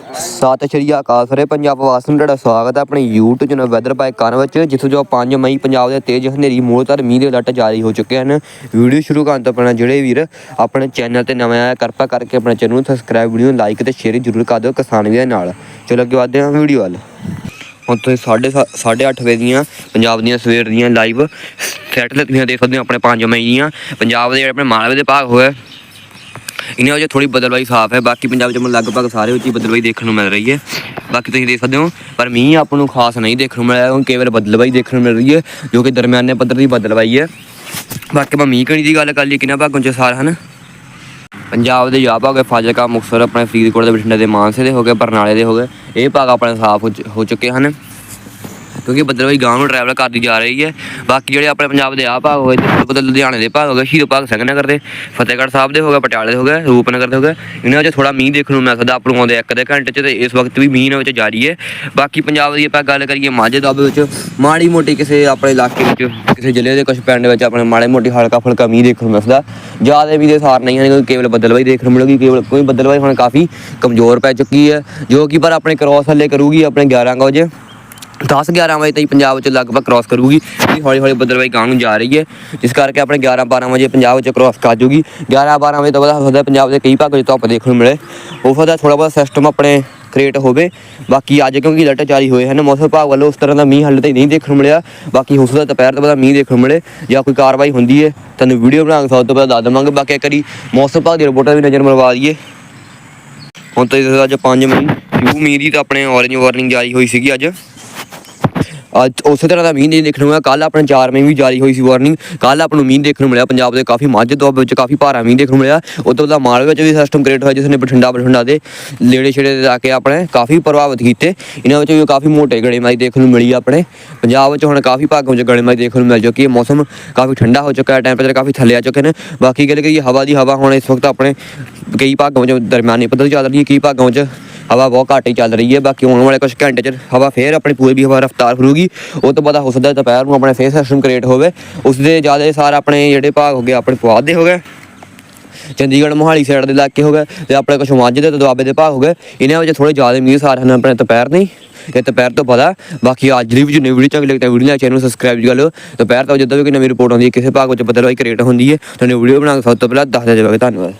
ਸਤਿ ਸ਼੍ਰੀ ਅਕਾਲ ਸਾਰੇ ਪੰਜਾਬ ਵਾਸੀਆਂ ਨੂੰ ਤੁਹਾਡਾ ਸਵਾਗਤ ਹੈ ਆਪਣੇ YouTube ਚੈਨਲ ਵੈਦਰ ਬਾਈ ਕਾਨ ਵਿੱਚ, ਜਿੱਥੋਂ ਜੋ 5 ਮਈ ਪੰਜਾਬ ਦੇ ਤੇਜ਼ ਹਨੇਰੀ ਮੂਲਧਾਰ ਮੀਂਹ ਦੇ ਅਲਰਟ ਜਾਰੀ ਹੋ ਚੁੱਕੇ ਹਨ। ਵੀਡੀਓ ਸ਼ੁਰੂ ਕਰਨ ਤੋਂ ਪਹਿਲਾਂ ਜਿਹੜੇ ਵੀਰ ਆਪਣੇ ਚੈਨਲ ਤੇ ਨਵੇਂ ਆਇਆ ਕਿਰਪਾ ਕਰਕੇ ਆਪਣੇ ਚੈਨਲ ਨੂੰ ਸਬਸਕ੍ਰਾਈਬ ਵੀਡੀਓ ਨੂੰ ਲਾਈਕ ਤੇ ਸ਼ੇਅਰ ਜ਼ਰੂਰ ਕਰ ਦਿਓ ਕਿਸਾਨ ਵੀਰਾਂ ਨਾਲ। ਚਲੋ ਅੱਗੇ ਵਧਦੇ ਹਾਂ ਵੀਡੀਓ ਵੱਲ। ਹੁਣ ਤੁਸੀਂ ਸਾਢੇ ਸੱਤ- ਸਾਢੇ ਅੱਠ ਵਜੇ ਦੀਆਂ, ਪੰਜਾਬ ਦੀਆਂ ਸਵੇਰ ਦੀਆਂ ਲਾਈਵ ਸੈਟ ਤੇ ਦੇਖ ਸਕਦੇ ਹੋ ਆਪਣੇ 5 ਮਈ ਦੀਆਂ। ਪੰਜਾਬ ਦੇ ਜਿਹੜੇ ਆਪਣੇ ਮਾਲਵੇ ਦੇ ਭਾਗ ਹੋਇਆ ਇਹਨਾਂ ਵਿੱਚ ਥੋੜੀ ਬਦਲਵਾਈ ਸਾਫ਼ ਹੈ, ਬਾਕੀ ਪੰਜਾਬ 'ਚ ਮੈਨੂੰ ਲਗਭਗ ਸਾਰੇ ਵਿੱਚ ਹੀ ਬਦਲਵਾਈ ਦੇਖਣ ਨੂੰ ਮਿਲ ਰਹੀ ਹੈ। ਬਾਕੀ ਤੁਸੀਂ ਦੇਖ ਸਕਦੇ ਹੋ, ਪਰ ਮੀਂਹ ਆਪਾਂ ਨੂੰ ਖਾਸ ਨਹੀਂ ਦੇਖਣ ਨੂੰ ਮਿਲਿਆ ਕਿਉਂਕਿ ਕੇਵਲ ਬਦਲਵਾਈ ਦੇਖਣ ਨੂੰ ਮਿਲ ਰਹੀ ਹੈ, ਜੋ ਕਿ ਦਰਮਿਆਨੇ ਪੱਧਰ ਦੀ ਬਦਲਵਾਈ ਹੈ। ਬਾਕੀ ਆਪਾਂ ਮੀਂਹ ਕਣੀ ਦੀ ਗੱਲ ਕਰ ਲਈ ਕਿੰਨਾ ਭਾਗਾਂ 'ਚ ਸਾਰ ਹਨ? ਪੰਜਾਬ ਦੇ ਜਾਂ ਭਾਗ ਫਾਜ਼ਿਲਕਾ, ਮੁਕਤਸਰ, ਆਪਣੇ ਫਰੀਦਕੋਟ ਦੇ ਬਠਿੰਡੇ ਦੇ ਮਾਨਸੇ ਦੇ ਹੋ ਗਏ, ਬਰਨਾਲੇ ਦੇ ਹੋ ਗਏ, ਇਹ ਭਾਗ ਆਪਣੇ ਸਾਫ਼ ਹੋ ਚੁੱਕੇ ਹਨ। ਕਿਉਂਕਿ ਬੱਦਲਵਾਈ ਗਾਂਵ ਨੂੰ ਟਰੈਵਲ ਕਰਦੀ ਜਾ ਰਹੀ ਹੈ। ਬਾਕੀ ਜਿਹੜੇ ਆਪਣੇ ਪੰਜਾਬ ਦੇ ਆ ਭਾਗ ਹੋਏ ਤੇ ਬਦਲ ਲੁਧਿਆਣੇ ਦੇ ਭਾਗ ਹੋ ਗਏ, ਸ਼ਹੀਦ ਭਾਗ ਸਿੰਘ ਨਗਰ ਦੇ, ਫਤਿਹਗੜ੍ਹ ਸਾਹਿਬ ਦੇ ਹੋ ਗਏ, ਪਟਿਆਲੇ ਦੇ ਹੋ ਗਏ, ਰੂਪਨਗਰ ਦੇ ਹੋ ਗਏ, ਇਹਨਾਂ ਵਿੱਚ ਥੋੜਾ ਮੀਂਹ ਦੇਖਣ ਨੂੰ ਮਿਲ ਸਕਦਾ, ਆਪਾਂ ਨੂੰ ਆਉਂਦੇ ਇੱਕ ਦੇ ਘੰਟੇ 'ਚ ਤੇ ਇਸ ਵਕਤ ਵੀ ਮੀਂਹ ਇਹਨਾਂ ਵਿੱਚ ਜਾਰੀ ਹੈ। ਬਾਕੀ ਪੰਜਾਬ ਦੀ ਆਪਾਂ ਗੱਲ ਕਰੀਏ ਮਾਝੇ ਦੁਆਬੇ ਵਿੱਚ, ਮਾੜੀ ਮੋਟੀ ਕਿਸੇ ਆਪਣੇ ਇਲਾਕੇ ਵਿੱਚ, ਕਿਸੇ ਜ਼ਿਲ੍ਹੇ ਦੇ ਕੁਝ ਪਿੰਡ ਵਿੱਚ ਆਪਣੇ ਮਾੜੇ ਮੋਟੀ ਹਲਕਾ ਫੁਲਕਾ ਮੀਂਹ ਦੇਖਣ ਨੂੰ ਮਿਲਦਾ ਜ਼ਿਆਦਾ ਵੀ ਦੇ ਸਾਰ ਨਹੀਂ ਹਨ ਕਿਉਂਕਿ ਕੇਵਲ ਬੱਦਲਵਾਈ ਦੇਖਣ ਨੂੰ ਮਿਲੂਗੀ, ਕੇਵਲ ਕੋਈ ਬੱਦਲਵਾਈ ਹੁਣ ਕਾਫੀ ਕਮਜ਼ੋਰ ਪੈ ਚੁੱਕੀ ਹੈ, ਜੋ ਕਿ ਪਰ ਆਪਣੇ ਕ੍ਰੋਸ ਹੱਲੇ ਕਰੂਗੀ ਆਪਣੇ 11 ਕੁ ਵਜੇ। 10 11 ਵਜੇ ਤਾਈਂ ਪੰਜਾਬ ਵਿੱਚ ਲਗਭਗ ਕ੍ਰਾਸ ਕਰੂਗੀ। ਇਹ ਹੌਲੀ ਹੌਲੀ ਬੱਦਲਵਾਈ ਗਾਂ ਨੂੰ ਜਾ ਰਹੀ ਹੈ। ਜਿਸ ਕਰਕੇ ਆਪਣੇ 11 12 ਵਜੇ ਪੰਜਾਬ ਵਿੱਚ ਕ੍ਰਾਸ ਕਰ ਜੂਗੀ। 11 12 ਵਜੇ ਤੋਂ ਬਾਅਦ ਹੋ ਪੰਜਾਬ ਦੇ ਕਈ ਭਾਗਾਂ ਵਿੱਚ ਧੁੱਪ ਦੇਖਣ ਨੂੰ ਮਿਲੇ। ਹੋ ਸਕਦਾ ਥੋੜਾ ਬਹੁਤ ਸਿਸਟਮ ਆਪਣੇ ਕ੍ਰੀਏਟ ਹੋਵੇ। ਬਾਕੀ ਅੱਜ ਕਿਉਂਕਿ ਅਲਰਟ ਜਾਰੀ ਹੋਏ ਹਨ, ਮੌਸਮ ਵਿਭਾਗ ਵੱਲੋਂ ਉਸ ਤਰ੍ਹਾਂ ਦਾ ਮੀਂਹ ਹਾਲੇ ਤੱਕ ਨਹੀਂ ਦੇਖਣ ਨੂੰ ਮਿਲਿਆ। ਬਾਕੀ ਹੋ ਸਕਦਾ ਦੁਪਹਿਰ ਤੋਂ ਬਾਅਦ ਮੀਂਹ ਦੇਖਣ ਨੂੰ ਮਿਲੇ ਜਾਂ ਕੋਈ ਕਾਰਵਾਈ ਹੁੰਦੀ ਹੈ। ਤੁਹਾਨੂੰ ਵੀਡੀਓ ਬਣਾ ਕੇ ਸਭ ਤੋਂ ਪਹਿਲਾਂ ਦੱਸ ਦੇਵਾਂਗੇ। ਬਾਕੀ ਕਰੀ ਮੌਸਮ ਵਿਭਾਗ ਦੀ ਰਿਪੋਰਟਾਂ ਵੀ ਨਜ਼ਰ ਮਰਵਾ ਦਈਏ। ਹੁਣ ਤਾਂ ਇਹ ਅੱਜ 5 ਮਈ ਯੂ ਮੀਂਹ ਦੀ ਤਾਂ ਆਪਣੇ ਔਰੇਂਜ ਵਾਰਨਿੰਗ ਜਾਰੀ ਹੋਈ ਸੀਗੀ ਅੱਜ। ਅੱਜ ਉਸੇ ਤਰ੍ਹਾਂ ਦਾ ਮੀਂਹ ਨਹੀਂ ਦੇਖਣ ਨੂੰ ਮਿਲਿਆ। ਕੱਲ ਆਪਣੇ 4 ਮਈ ਵੀ ਜਾਰੀ ਹੋਈ ਸੀ ਵਾਰਨਿੰਗ ਕੱਲ ਆਪਾਂ ਨੂੰ ਮੀਂਹ ਦੇਖਣ ਨੂੰ ਮਿਲਿਆ। ਪੰਜਾਬ ਦੇ ਕਾਫੀ ਮੱਝ ਦੁਆਬੇ ਵਿੱਚ ਕਾਫੀ ਭਾਰਾ ਮੀਂਹ ਦੇਖਣ ਨੂੰ ਮਿਲਿਆ। ਉਦੋਂ ਦਾ ਮਾਲਵੇ ਵਿੱਚ ਵੀ ਸਿਸਟਮ ਕ੍ਰੀਏਟ ਹੋਇਆ ਜਿਸ ਨੇ ਬਠਿੰਡਾ ਬਠਿੰਡਾ ਦੇ ਨੇੜੇ ਛੇੜੇ ਦੇ ਜਾ ਕੇ ਆਪਣੇ ਕਾਫੀ ਪ੍ਰਭਾਵਿਤ ਕੀਤੇ। ਇਹਨਾਂ ਵਿੱਚ ਵੀ ਕਾਫੀ ਮੋਟੇ ਗੜੇਮਾਰੀ ਦੇਖਣ ਨੂੰ ਮਿਲੀ ਆਪਣੇ। ਪੰਜਾਬ ਵਿੱਚ ਹੁਣ ਕਾਫੀ ਭਾਗਾਂ ਵਿੱਚ ਗੜੇਮਾਰੀ ਦੇਖਣ ਨੂੰ ਮਿਲ ਚੁੱਕੀ ਹੈ। ਮੌਸਮ ਕਾਫੀ ਠੰਡਾ ਹੋ ਚੁੱਕਾ ਹੈ। ਟੈਂਪਰੇਚਰ ਕਾਫੀ ਥੱਲੇ ਆ ਚੁੱਕੇ ਨੇ। ਬਾਕੀ ਗੱਲ ਕਰੀਏ ਹਵਾ ਦੀ। ਹਵਾ ਹੁਣ ਇਸ ਵਕਤ ਆਪਣੇ ਕਈ ਭਾਗਾਂ ਵਿੱਚ ਦਰਮਿਆਨੀ ਪੱਧਰ ਤੇ ਚੱਲ ਰਹੀ ਹੈ। ਕਈ ਭਾਗਾਂ ਵਿੱਚ ਹਵਾ ਬਹੁਤ ਘੱਟ ਹੀ ਚੱਲ ਰਹੀ ਹੈ, ਬਾਕੀ ਆਉਣ ਵਾਲੇ ਕੁਝ ਘੰਟੇ ਚ ਹਵਾ ਫੇਰ ਆਪਣੀ ਪੂਰੀ ਵੀ ਹਵਾ ਰਫ਼ਤਾਰ ਕਰੂਗੀ, ਉਹ ਤੋਂ ਬਾਅਦ ਹੋ ਸਕਦਾ ਦੁਪਹਿਰ ਨੂੰ ਆਪਣੇ ਫੇਸ ਸਿਸਟਮ ਕ੍ਰੀਏਟ ਹੋਵੇ ਉਸ ਦੇ ਜ਼ਿਆਦਾ ਸਾਰ ਆਪਣੇ ਜਿਹੜੇ ਭਾਗ ਹੋ ਗਏ, ਆਪਣੇ ਪੁਆਧ ਦੇ ਹੋ ਗਏ, ਚੰਡੀਗੜ੍ਹ, ਮੋਹਾਲੀ ਸਾਈਡ ਦੇ ਇਲਾਕੇ ਹੋ ਗਏ, ਤੇ ਆਪਣੇ ਕੁਝ ਮਾਝੇ ਦੇ ਤੇ ਦੁਆਬੇ ਦੇ ਭਾਗ ਹੋ ਗਏ, ਇਹਨਾਂ ਵਿੱਚ ਥੋੜੇ ਜ਼ਿਆਦਾ ਮੀਂਹ ਸਾਰ ਹਨ ਆਪਣੇ ਦੁਪਹਿਰ ਨਹੀਂ ਇਹ ਦੁਪਹਿਰ ਤੋਂ ਪਤਾ ਬਾਕੀ ਅੱਜ ਦੀ ਵੀ ਜੋ ਵੀਡੀਓ ਚੰਗੀ ਲੱਗਦਾ ਵੀਡੀਓ ਨਾਲ ਚੈਨਲ ਨੂੰ ਸਬਸਕ੍ਰਾਈਬ ਕਰ ਲਓ, ਦੁਪਹਿਰ ਤੋਂ ਜਦੋਂ ਵੀ ਕੋਈ ਨਵੀਂ ਰਿਪੋਰਟ ਆਉਂਦੀ ਹੈ, ਕਿਸੇ ਭਾਗ ਵਿੱਚ ਬਦਲਵਾਈ ਕ੍ਰੀਏਟ ਹੁੰਦੀ ਹੈ, ਤੁਹਾਨੂੰ ਵੀਡੀਓ ਬਣਾ ਕੇ ਸਭ ਤੋਂ ਪਹਿਲਾਂ ਦੱਸ ਦਿਆ ਜਾਵੇਗਾ, ਧੰਨਵਾਦ।